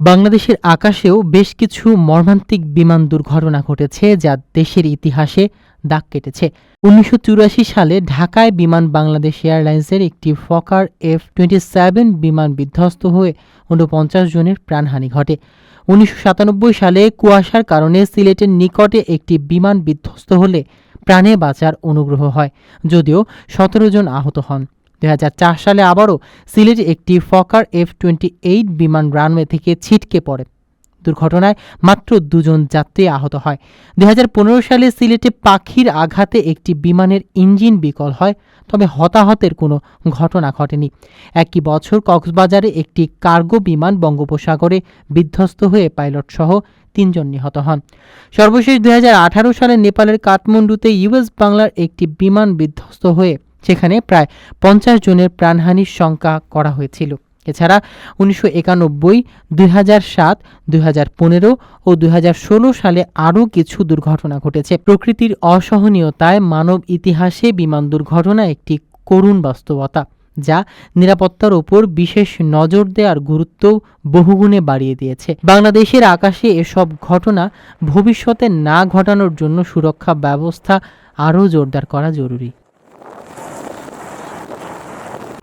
বাংলাদেশের আকাশেও বেশ কিছু মর্মান্তিক বিমান দুর্ঘটনা ঘটেছে যা দেশের ইতিহাসে দাগ কেটেছে। উনিশশো চুরাশি সালে ঢাকায় বিমান বাংলাদেশ এয়ারলাইন্সের একটি ফকার এফ টোয়েন্টি সেভেন বিমান বিধ্বস্ত হয়ে ঊনপঞ্চাশ জনের প্রাণহানি ঘটে। উনিশশো সাতানব্বই সালে কুয়াশার কারণে সিলেটের নিকটে একটি বিমান বিধ্বস্ত হলে প্রাণে বাঁচার অনুগ্রহ হয়, যদিও সতেরো জন আহত হন। দুই হাজার চার সালে আবারও সিলেটে একটি ফকার এফ টোয়েন্টি এইট বিমান রানওয়ে থেকে ছিটকে পড়ে। দুর্ঘটনায় মাত্র দুজন যাত্রী আহত হয়। দুই হাজার পনেরো সালে সিলেটে পাখির আঘাতে একটি বিমানের ইঞ্জিন বিকল হয়, তবে হতাহতের কোনো ঘটনা ঘটেনি। একই বছর কক্সবাজারে একটি কার্গো বিমান বঙ্গোপসাগরে বিধ্বস্ত হয়ে পাইলটসহ তিনজন নিহত হন। সর্বশেষ দু হাজার আঠারো সালে নেপালের কাঠমান্ডুতে ইউএস বাংলার একটি বিমান বিধ্বস্ত হয়ে সেখানে প্রায় পঞ্চাশ জনের প্রাণহানির শঙ্কা করা হয়েছিল। এছাড়া উনিশশো একানব্বই, দুই হাজার সাত, দুই হাজার পনেরো ও দুই হাজার ষোলো সালে আরও কিছু দুর্ঘটনা ঘটেছে। প্রকৃতির অসহনীয়তায় মানব ইতিহাসে বিমান দুর্ঘটনা একটি করুণ বাস্তবতা, যা নিরাপত্তার ওপর বিশেষ নজর দেওয়ার গুরুত্ব বহুগুণে বাড়িয়ে দিয়েছে। বাংলাদেশের আকাশে এসব ঘটনা ভবিষ্যতে না ঘটানোর জন্য সুরক্ষা ব্যবস্থা আরও জোরদার করা জরুরি।